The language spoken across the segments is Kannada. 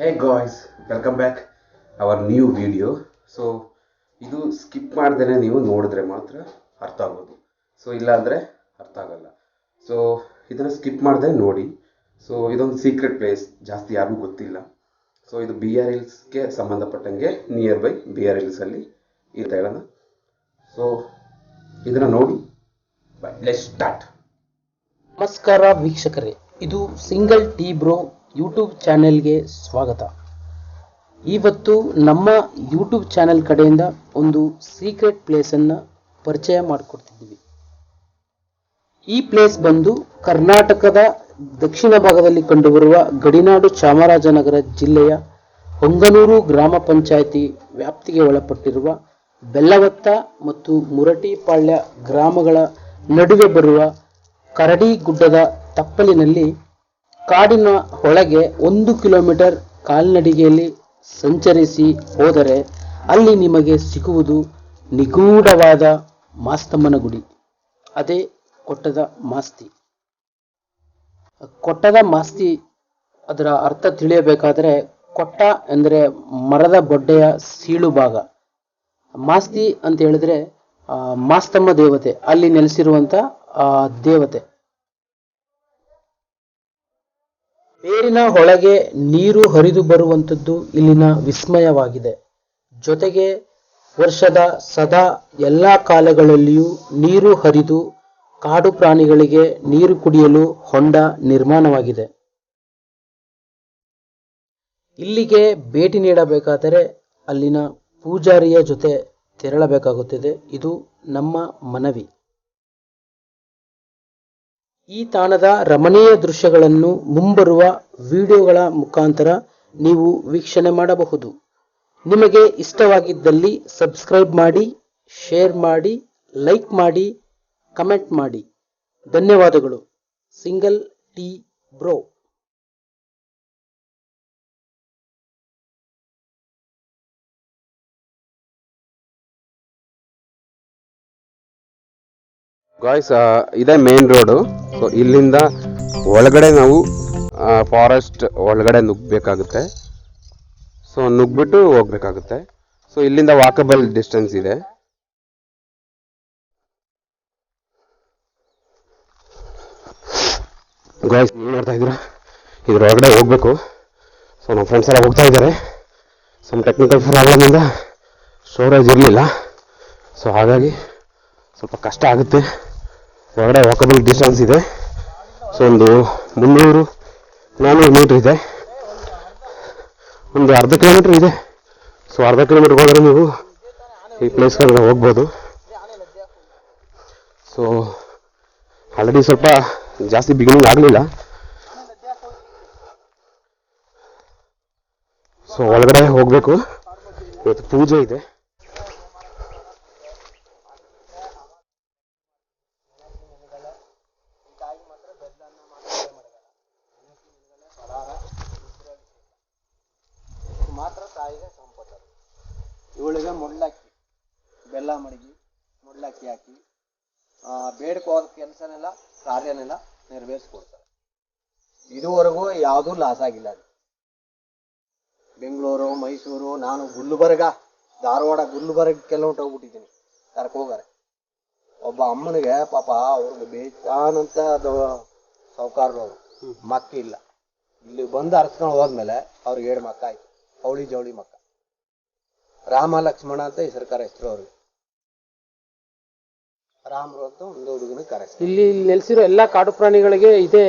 Hey guys welcome back our new video so ಇದು ಸ್ಕಿಪ್ ಮಾಡ್ದೇ ನೀವು ನೋಡಿದ್ರೆ ಮಾತ್ರ ಅರ್ಥ ಆಗೋದು. ಸೊ ಇಲ್ಲಾಂದರೆ ಅರ್ಥ ಆಗಲ್ಲ. ಸೊ ಇದನ್ನು ಸ್ಕಿಪ್ ಮಾಡದೆ ನೋಡಿ. ಸೊ ಇದೊಂದು ಸೀಕ್ರೆಟ್ ಪ್ಲೇಸ್ ಜಾಸ್ತಿ ಯಾರಿಗೂ ಗೊತ್ತಿಲ್ಲ. ಸೊ ಇದು ಬಿ ಆರ್ ಹಿಲ್ಸ್ಗೆ ಸಂಬಂಧಪಟ್ಟಂಗೆ ನಿಯರ್ ಬೈ ಬಿ ಆರ್ ಹಿಲ್ಸಲ್ಲಿ ಇರ್ತಾ ಹೇಳೋಣ ಸೊ ಇದನ್ನು ನೋಡಿ. ಬೈ ಲೆಟ್ ಸ್ಟಾರ್ಟ್ ನಮಸ್ಕಾರ ವೀಕ್ಷಕರೇ. ಇದು ಸಿಂಗಲ್ ಟೀ ಬ್ರೋ ಯೂಟ್ಯೂಬ್ ಚಾನೆಲ್ಗೆ ಸ್ವಾಗತ. ಇವತ್ತು ನಮ್ಮ ಯೂಟ್ಯೂಬ್ ಚಾನೆಲ್ ಕಡೆಯಿಂದ ಒಂದು ಸೀಕ್ರೆಟ್ ಪ್ಲೇಸನ್ನು ಪರಿಚಯ ಮಾಡಿಕೊಡ್ತಿದ್ದೀವಿ. ಈ ಪ್ಲೇಸ್ ಬಂದು ಕರ್ನಾಟಕದ ದಕ್ಷಿಣ ಭಾಗದಲ್ಲಿ ಕಂಡುಬರುವ ಗಡಿನಾಡು ಚಾಮರಾಜನಗರ ಜಿಲ್ಲೆಯ ಹೊಂಗನೂರು ಗ್ರಾಮ ಪಂಚಾಯಿತಿ ವ್ಯಾಪ್ತಿಗೆ ಒಳಪಟ್ಟಿರುವ ಬೆಲ್ಲವತ್ತ ಮತ್ತು ಮುರಟಿಪಾಳ್ಯ ಗ್ರಾಮಗಳ ನಡುವೆ ಬರುವ ಕರಡಿ ಗುಡ್ಡದ ತಪ್ಪಲಿನಲ್ಲಿ ಕಾಡಿನ ಒಳಗೆ ಒಂದು ಕಿಲೋಮೀಟರ್ ಕಾಲ್ನಡಿಗೆಯಲ್ಲಿ ಸಂಚರಿಸಿ ಹೋದರೆ ಅಲ್ಲಿ ನಿಮಗೆ ಸಿಗುವುದು ನಿಗೂಢವಾದ ಮಾಸ್ತಮ್ಮನ ಗುಡಿ. ಅದೇ ಕೊಟ್ಟದ ಮಾಸ್ತಿ. ಕೊಟ್ಟದ ಮಾಸ್ತಿ ಅದರ ಅರ್ಥ ತಿಳಿಯಬೇಕಾದರೆ ಕೊಟ್ಟ ಎಂದರೆ ಮರದ ಬೊಡ್ಡೆಯ ಸೀಳು ಭಾಗ. ಮಾಸ್ತಿ ಅಂತ ಹೇಳಿದ್ರೆ ಮಾಸ್ತಮ್ಮ ದೇವತೆ, ಅಲ್ಲಿ ನೆಲೆಸಿರುವಂತ ದೇವತೆ. ಬೇರಿನ ಒಳಗೆ ನೀರು ಹರಿದು ಬರುವಂಥದ್ದು ಇಲ್ಲಿನ ವಿಸ್ಮಯವಾಗಿದೆ. ಜೊತೆಗೆ ವರ್ಷದ ಸದಾ ಎಲ್ಲ ಕಾಲಗಳಲ್ಲಿಯೂ ನೀರು ಹರಿದು ಕಾಡು ಪ್ರಾಣಿಗಳಿಗೆ ನೀರು ಕುಡಿಯಲು ಹೊಂಡ ನಿರ್ಮಾಣವಾಗಿದೆ. ಇಲ್ಲಿಗೆ ಭೇಟಿ ನೀಡಬೇಕಾದರೆ ಅಲ್ಲಿನ ಪೂಜಾರಿಯ ಜೊತೆ ತೆರಳಬೇಕಾಗುತ್ತದೆ. ಇದು ನಮ್ಮ ಮನವಿ. ಈ ತಾಣದ ರಮಣೀಯ ದೃಶ್ಯಗಳನ್ನು ಮುಂಬರುವ ವಿಡಿಯೋಗಳ ಮುಖಾಂತರ ನೀವು ವೀಕ್ಷಣೆ ಮಾಡಬಹುದು. ನಿಮಗೆ ಇಷ್ಟವಾಗಿದ್ದಲ್ಲಿ ಸಬ್ಸ್ಕ್ರೈಬ್ ಮಾಡಿ, ಶೇರ್ ಮಾಡಿ, ಲೈಕ್ ಮಾಡಿ, ಕಮೆಂಟ್ ಮಾಡಿ. ಧನ್ಯವಾದಗಳು. Single tea bro. ಗಾಯ್ಸ್ ಇದೆ ಮೇನ್ ರೋಡು ಸೊ ಇಲ್ಲಿಂದ ಒಳಗಡೆ ನಾವು ಫಾರೆಸ್ಟ್ ಒಳಗಡೆ ನುಗ್ಗಬೇಕಾಗುತ್ತೆ ಸೊ ನುಗ್ಬಿಟ್ಟು ಹೋಗ್ಬೇಕಾಗುತ್ತೆ. ಸೊ ಇಲ್ಲಿಂದ ವಾಕಬಲ್ ಡಿಸ್ಟೆನ್ಸ್ ಇದೆ. ಗಾಯ್ಸ್ ನೀವು ಮಾಡ್ತಾ ಇದ್ದೀರಾ? ಇದ್ರ ಒಳಗಡೆ ಹೋಗ್ಬೇಕು. ಸೊ ನಮ್ಮ ಫ್ರೆಂಡ್ಸ್ ಎಲ್ಲ ಹೋಗ್ತಾ ಇದ್ದಾರೆ. ಸಮ್ ಟೆಕ್ನಿಕಲ್ ಪ್ರಾಬ್ಲಮಿಂದ ಸ್ಟೋರೇಜ್ ಇರಲಿಲ್ಲ. ಸೊ ಹಾಗಾಗಿ ಸ್ವಲ್ಪ ಕಷ್ಟ ಆಗುತ್ತೆ. ಹೊರಗಡೆ ವಾಕಬಲ್ ಡಿಸ್ಟೆನ್ಸ್ ಇದೆ. ಸೊ ಒಂದು ಮುನ್ನೂರು ನಾನ್ನೂರು ಮೀಟ್ರ್ ಇದೆ. ಒಂದು ಅರ್ಧ ಕಿಲೋಮೀಟ್ರ್ ಇದೆ. ಸೊ ಅರ್ಧ ಕಿಲೋಮೀಟ್ರ್ ಹೋದರೆ ನೀವು ಈ ಪ್ಲೇಸ್ಗಳಿಗೆ ಹೋಗ್ಬೋದು. ಸೊ ಆಲ್ರೆಡಿ ಸ್ವಲ್ಪ ಜಾಸ್ತಿ ಬಿಗಿನಿಂಗ್ ಆಗಲಿಲ್ಲ. ಸೊ ಒಳಗಡೆ ಹೋಗಬೇಕು. ಇವತ್ತು ಪೂಜೆ ಇದೆ. ಇವಳಿಗೆ ಬೆಲ್ಲಾ ಬೆಲ್ಲ ಮಡಗಿ ಮೊಡ್ಲಕ್ಕಿ ಹಾಕಿ ಆ, ಬೇಡ್ಕೋದ ಕೆಲಸನೆಲ್ಲ ಕಾರ್ಯನೆಲ್ಲ ನೆರವೇರಿಸ್ಕೊಡ್ತಾರೆ. ಇದುವರೆಗೂ ಯಾವುದೂ ಲಾಸ್ ಆಗಿಲ್ಲ ಅದು. ಬೆಂಗಳೂರು ಮೈಸೂರು ನಾನು ಗುಲ್ಬರ್ಗ ಧಾರವಾಡ ಗುಲ್ಬರ್ಗ ಹೊಂಟೋಗ್ಬಿಟ್ಟಿದ್ದೀನಿ ಹೋಗ್ಬಿಟ್ಟಿದ್ದೀನಿ ಕರ್ಕೋಗಾರೆ ಒಬ್ಬ ಅಮ್ಮನಿಗೆ ಪಾಪ ಅವ್ರಿಗೆ ಬೇಕಾನಂತ ಸಾವುಕಾರರು ಮಕ್ಕಿಲ್ಲ ಮಕ್ಕ ಇಲ್ಲ ಇಲ್ಲಿ ಬಂದು ಅರ್ಸ್ಕೊಂಡು ಹೋದ್ಮೇಲೆ ಅವ್ರಿಗೆ ಏಳು ಮಕ್ಕ ಆಯ್ತು ಅವಳಿ ಜವಳಿ ಮಕ್ಕ. ರಾಮ ಲಕ್ಷ್ಮಣ ಅಂತ ಹೆಸರು ಹೆಸರು ಅವ್ರಿಗೆ. ರಾಮರು ಅಂತ ಒಂದು ಹುಡುಗನ ಕರೆಸ್ತಾರೆ ಇಲ್ಲಿ ನೆಲೆಸಿರೋ ಎಲ್ಲಾ ಕಾಡು ಪ್ರಾಣಿಗಳಿಗೆ ಇದೆ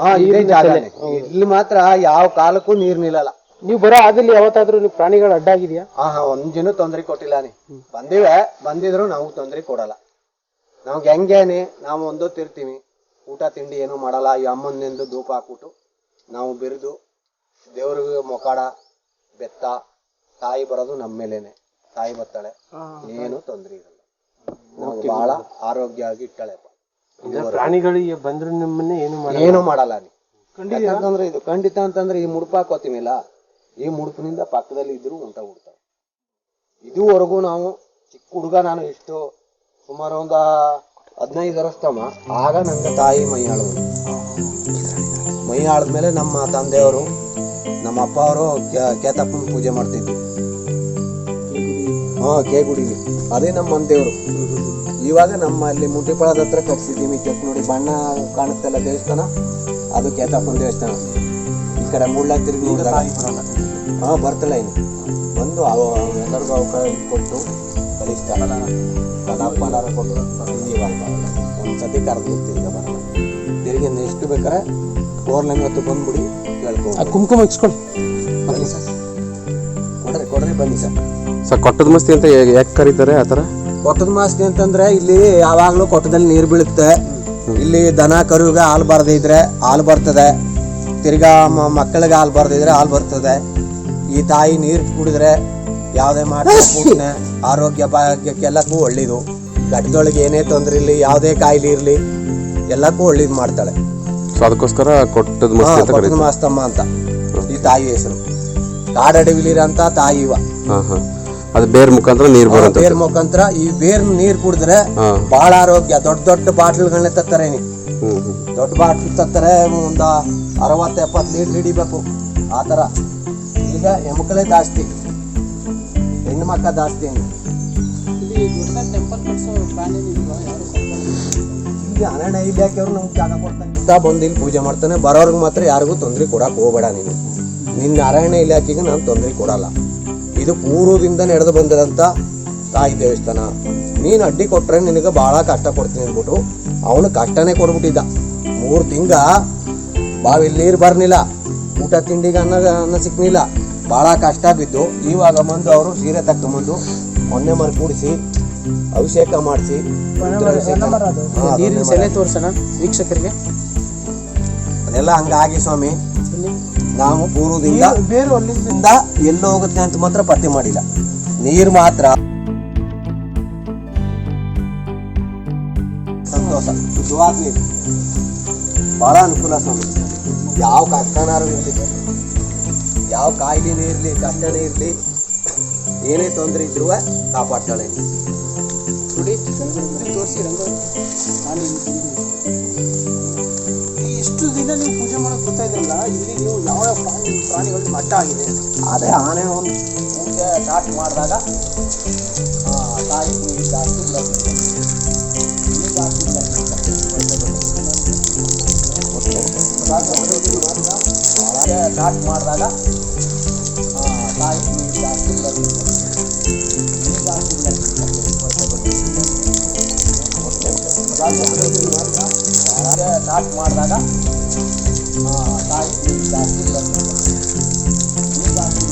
ಹಾ ಇದೇ ಜಾಗನೇ ಇಲ್ಲಿ ಮಾತ್ರ ಯಾವ ಕಾಲಕ್ಕೂ ನೀರ್ ನಿಲ್ಲಲ್ಲ. ನೀವು ಬರೋ ಆಗಲಿ ಯಾವತ್ತಾದ್ರೂ ನೀವು ಪ್ರಾಣಿಗಳು ಅಡ್ಡಾಗಿದ್ಯಾ? ಹಾ ಹಾ ಒಂದ್ ಜನ ತೊಂದ್ರೆ ಕೊಟ್ಟಿಲ್ಲ ನೀ. ಬಂದಿವೆ ಬಂದಿದ್ರು ನಾವು ತೊಂದರೆ ಕೊಡಲ್ಲ. ನಮ್ಗೆ ಹೆಂಗೇನೆ ನಾವು ಒಂದೊತ್ತಿರ್ತೀವಿ. ಊಟ ತಿಂಡಿ ಏನು ಮಾಡಲ್ಲ. ಈ ಅಮ್ಮನೆಂದು ಧೂಪ ಹಾಕ್ಬಿಟ್ಟು ನಾವು ಬಿರಿದು ದೇವ್ರಿಗೆ ಮೊಕಾಡ ಬೆತ್ತ ತಾಯಿ ಬರೋದು ನಮ್ಮ ಮೇಲೇನೆ. ತಾಯಿ ಬರ್ತಾಳೆ. ಏನು ತೊಂದ್ರೆ ಇರಲ್ಲ. ನಾವು ಬಹಳ ಆರೋಗ್ಯವಾಗಿ ಇಟ್ಟಾಳೆಪ್ಪ ಇದುವರೆಗೂ. ಪ್ರಾಣಿಗಳಿಗೆ ಬಂದ್ರು ನಿಮ್ಮನ್ನ ಏನು ಏನು ಮಾಡಲ್ಲ ನೀ. ಅಂತಂದ್ರೆ ಇದು ಖಂಡಿತ ಅಂತಂದ್ರೆ ಈ ಮುಡುಪ ಹಾಕೋತೀವಿಲ್ಲ ಈ ಮುಡುಪಿನಿಂದ ಪಕ್ಕದಲ್ಲಿ ಇದ್ರು ಉಂಟ ಬಿಡ್ತಾವೆ ಇದುವರೆಗೂ ನಾವು ಚಿಕ್ಕ ಹುಡುಗ ನಾನು ಎಷ್ಟು ಸುಮಾರು ಒಂದು ಹದಿನೈದು ವರ್ಷ ತಮ್ಮ. ಆಗ ನನ್ನ ತಾಯಿ ಮೈ ಆಳಿದ್ರು ಮೈ ಆಳಿದ್ಮೇಲೆ ನಮ್ಮ ತಂದೆಯವರು ನಮ್ಮ ಅಪ್ಪ ಅವರು ಕೇತಪ್ಪನ ಪೂಜೆ ಮಾಡ್ತಿದ್ವಿ ಹಾ ಕೇಗುಡಿಲಿ. ಅದೇ ನಮ್ಮ ಮಂದೇವ್ರು ಇವಾಗ ನಮ್ಮ ಅಲ್ಲಿ ಮುಟ್ಟಿಪಾಳದ ಹತ್ರ ಕಟ್ಸಿದ್ದೀವಿ ಕೆಪ್ ನೋಡಿ ಬಣ್ಣ ಕಾಣುತ್ತಲ್ಲ ದೇವಸ್ಥಾನ ಅದು ಕೇತಪ್ಪನ ದೇವಸ್ಥಾನ. ಈ ಕಡೆ ಮುಳ್ಳ ತಿರುಗಿ ಹಾಂ ಬರ್ತಾಳೆ ಇನ್ನು. ಬಂದು ಎಲ್ಲರಿಗೂ ಅವಕಾಶ ಕೊಟ್ಟು ಕಲಿಸ್ತಾರ ಕಲ ಪಲಾರ ಕೊಟ್ಟು ಇವಾಗ ಒಂದ್ಸತಿ ಕರೆದು ತಿರ್ಗ ಬರಲ್ಲ ತಿರುಗಿ ಎಷ್ಟು ಬೇಕಾರೆ ಫೋರ್ಲೈನ್ ಹೊತ್ತು ಬಂದ್ಬಿಡಿ. ಕೇಳ್ಕೊ. ಆ ಕುಂಕುಮ ಇಕ್ಸ್ಕೊಳ್ಳಿ ಬನ್ನಿ ಸರ್. ಕೊಡ್ರಿ ಕೊಡ್ರಿ ಬನ್ನಿ ಸರ್. ಸರ್ ಕೊಟ್ಟದ ಮಸ್ತಿ ಅಂತ ಯಾಕೆ ಕರೀತಾರೆ ಆ ಥರ? ಕೊಟ್ಟದ ಮಾಸ್ತಿ ಅಂತಂದ್ರೆ ಇಲ್ಲಿ ಯಾವಾಗಲೂ ಕೊಟ್ಟದಲ್ಲಿ ನೀರು ಬೀಳುತ್ತೆ. ಇಲ್ಲಿ ದನ ಕರುಗೆ ಹಾಲು ಬರ್ದೇ ಇದ್ರೆ ಹಾಲು ಬರ್ತದೆ. ತಿರ್ಗಾ ಮ- ಮಕ್ಕಳಿಗೆ ಹಾಲು ಬರ್ದೇ ಇದ್ರೆ ಹಾಲು ಬರ್ತದೆ. ಈ ತಾಯಿ ನೀರು ಕುಡಿದ್ರೆ ಯಾವುದೇ ಮಾಡೋಣ ಆರೋಗ್ಯ ಭಾಗ್ಯಕ್ಕೆಲ್ಲಕ್ಕೂ ಒಳ್ಳೇದು. ಗಡ್ಡದೊಳಗೆ ಏನೇ ತೊಂದರೆ ಇರಲಿ ಯಾವುದೇ ಕಾಯಿಲೆ ಇರಲಿ ಎಲ್ಲಕ್ಕೂ ಒಳ್ಳೇದು ಮಾಡ್ತಾಳೆ. ಸೊ ಅದಕ್ಕೋಸ್ಕರ ಕೊಟ್ಟದ ಮಸ್ತಿ ಅಂತ ಕರೀತಾರೆ ಮಾಸ್ತಮ್ಮ ಅಂತ. ಈ ತಾಯಿ ಹೆಸರು. ಕಾಡಡವಿಲಿರಂತ ತಾಯಿ ಇವ. ಹಾ ಹಾ. ಅದು ಬೇರ್ ಮುಖಾಂತರ ನೀರು ಬರುತ್ತೆ ಬೇರ್ ಮುಖಾಂತರ ಈ ಬೇರ್ ನೀರ್ ಕುಡಿದ್ರೆ ಹಾಂ. ಬಹಳ ಆರೋಗ್ಯ ದೊಡ್ಡ ದೊಡ್ಡ ಬಾಟ್ಲ್ಗಳನ್ನ ತತ್ತಾರೆ ನೀ ದೊಡ್ಡ ಬಾಟ್ಲ್ ತತ್ತಾರೆ ಒಂದ ಅರವತ್ತು ಎಪ್ಪತ್ತು ಲೀಟರ್ ಹಿಡಿಬೇಕು ಆತರ ಥರ. ಈಗ ಹೆಣ್ಮಕ್ಳೇ ಜಾಸ್ತಿ. ಹೆಣ್ಣು ಮಕ್ಕ ಜಾಸ್ತಿ ಅಂತ ಬಂದು ಇಲ್ಲಿ ಪೂಜೆ ಮಾಡ್ತಾನೆ. ಬರೋರ್ಗೆ ಮಾತ್ರ ಯಾರಿಗೂ ತೊಂದರೆ ಕೊಡಕ್ಕೆ ಹೋಗಬೇಡ ನೀನು. ನಿನ್ನ ಅರಣ್ಯ ಇಲಾಖೆಗೆ ನಾನು ತೊಂದರೆ ಕೊಡಲ್ಲ. ಇದು ಪೂರ್ವದಿಂದ ನಡೆದು ಬಂದಿರೋಂಥ ತಾಯಿ ದೇವಸ್ಥಾನ. ನೀನು ಅಡ್ಡಿ ಕೊಟ್ರೆ ನಿನಗೆ ಭಾಳ ಕಷ್ಟ ಕೊಡ್ತೀನಿ ಅಂದ್ಬಿಟ್ಟು ಅವನು ಕಷ್ಟನೇ ಕೊಡ್ಬಿಟ್ಟಿದ್ದ. ಮೂರು ತಿಂಗ ಬಾವಿಲಿ ನೀರು ಬರ್ನಿಲ್ಲ. ಊಟ ತಿಂಡಿಗೆ ಅನ್ನ ಅನ್ನ ಸಿಕ್ನಿಲ್ಲ. ಭಾಳ ಕಷ್ಟ ಬಿದ್ದು ಇವಾಗ ಬಂದು ಅವರು ಸೀರೆ ತಕೊಂಬಂದು ಮೊನ್ನೆ ಮರ ಕೂಡಿಸಿ ಅಭಿಷೇಕ ಮಾಡಿಸಿ ನೀರಿನ ಸೆಲೆ ತೋರಿಸೋಣ ವೀಕ್ಷಕರಿಗೆ. ಅದೆಲ್ಲ ಹಂಗಾಗಿ ಸ್ವಾಮಿ ನಾವು ಪೂರ್ವದಿಂದ ಬೇರು ಅಲ್ಲಿಂದ ಎಲ್ಲಿ ಹೋಗುತ್ತೆ ಅಂತ ಮಾತ್ರ ಪತ್ತೆ ಮಾಡಿಲ್ಲ. ನೀರು ಮಾತ್ರ. ಸಂತೋಷ. ಶುದ್ಧವಾದ ನೀರು ಅನುಕೂಲ ಸ್ವಾಮಿ. ಯಾವ ಕಷ್ಟನಾರು ಇರಲಿ. ಯಾವ ಕಾಯಿಲೆನೇ ಇರಲಿ ಕಷ್ಟನೇ ಇರಲಿ. ಏನೇ ತೊಂದರೆ ಇದ್ರೂ ಕಾಪಾಡ್ತಾಳೆ ನೋಡಿ ತೋರಿಸಿ ರಂಗೋಲಿ ನಾನು ಇಲ್ಲಿ ಬಂದಿದ್ದೀನಿ. ಈ ಇಷ್ಟು ದಿನ ನೀವು ಪೂಜೆ ಮಾಡೋಕೆ ಬರ್ತಾ ಇದ್ರಲ್ಲ ಇಲ್ಲಿ ನೀವು ಯಾವ ಯಾವ ಪ್ರಾಣಿ ಪ್ರಾಣಿಗಳಿಗೆ ಅಡ್ಡ ಆಗಿದೆ ಅದೇ ಆನೆ ಒಂದು ಪೂಜೆ ಸ್ಟಾರ್ಟ್ ಮಾಡಿದಾಗ ತಾಯಿ ನೀರು ಜಾಸ್ತಿ ಬರ್ತದೆ. ನೀರು ಜಾಸ್ತಿ ಸ್ಟಾರ್ಟ್ ಮಾಡಿದಾಗ ತಾಯಿ ನೀರು ಜಾಸ್ತಿ ಸ್ಟಾರ್ಟ್ ಮಾಡಿದಾಗ ತಾಯಿ ನೀರು ಜಾಸ್ತಿ ಬರ್ತದೆ. ನೀರು ಜಾಸ್ತಿ